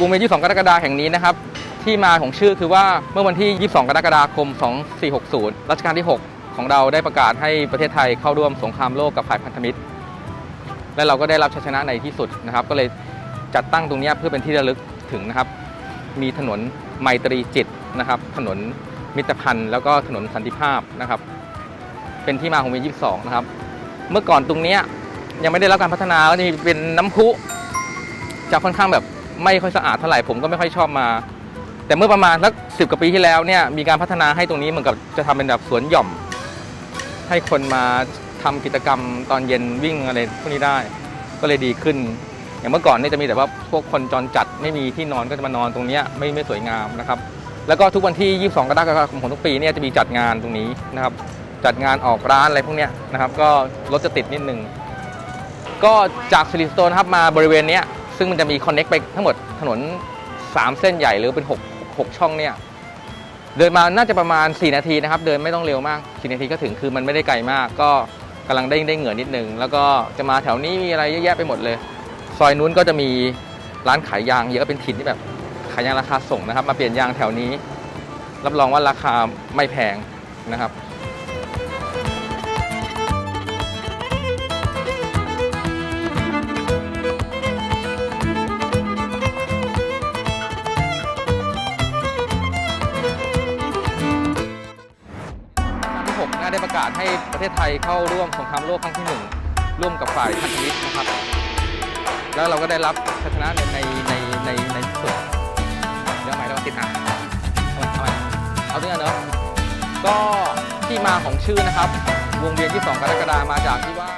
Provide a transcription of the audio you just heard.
วงเวียน22 กรกฎาคมแห่งนี้นะครับ ที่มาของชื่อคือว่าเมื่อวันที่ 22 กรกฎาคม 2460 รัชกาลที่ 6 ของเราได้ประกาศให้ประเทศไทยเข้าร่วมสงครามโลกกับฝ่ายพันธมิตร และเราก็ได้รับชัยชนะในที่สุดนะครับ ก็เลยจัดตั้งตรงนี้เพื่อเป็นที่ระลึกถึงนะครับ มีถนนไมตรีจิตนะครับ ถนนมิตรพันธ์แล้วก็ถนนสันติภาพนะครับ เป็นที่มาของเวียน22 นะครับ เมื่อก่อนตรงนี้ยังไม่ได้รับการพัฒนาก็จะมีเป็นน้ำพุจะค่อนข้างแบบ ไม่ค่อยสะอาดเท่าไหร่ผมก็ไม่ค่อยชอบมา แต่เมื่อประมาณสักสิบกว่าปีที่แล้วเนี่ยมีการพัฒนาให้ตรงนี้เหมือนกับจะทำเป็นแบบสวนหย่อม ให้คนมาทำกิจกรรมตอนเย็นวิ่งอะไรพวกนี้ได้ ก็เลยดีขึ้น อย่างเมื่อก่อนเนี่ยจะมีแต่ว่าพวกคนจรจัดไม่มีที่นอนก็จะมานอนตรงนี้ไม่ไม่สวยงามนะครับ แล้วก็ทุกวันที่ 22 กรกฎาคมของทุกปีเนี่ยจะมีจัดงานตรงนี้นะครับจัดงานออกร้านอะไรพวกเนี้ยนะครับ ก็รถจะติดนิดนึงก็จากสิริสโตนครับมาบริเวณเนี้ย ซึ่งมันจะมีคอนเน็กไปทั้งหมดถนน 3 เส้นใหญ่หรือเป็น 6 6 ช่องเนี่ย เดินมาน่าจะประมาณ 4 นาทีนะครับ เดินไม่ต้องเร็วมาก 4 นาทีก็ถึงคือมันไม่ได้ไกลมาก ก็กำลังได้ได้เหงื่อนิดนึง แล้วก็จะมาแถวนี้มีอะไรเยอะแยะไปหมดเลย ซอยนู้นก็จะมีร้านขายยางเยอะเป็นถิ่นที่แบบขายยางราคาส่งนะครับ มาเปลี่ยนยางแถวนี้ รับรองว่าราคาไม่แพงนะครับ ได้ประกาศให้ประเทศไทยเข้าร่วมสงครามโลกครั้งที่ 1 ร่วมกับฝ่ายพันธมิตรนะครับ แล้วเราก็ได้รับชัยชนะในในในในในที่สุดเดี๋ยวใหม่เราติดอ่านเอาใหม่เอาใหม่อาด้วยกันเนอะก็ที่มาของชื่อนะครับ วงเวียนที่ 2 กรกฎามาจากที่ว่า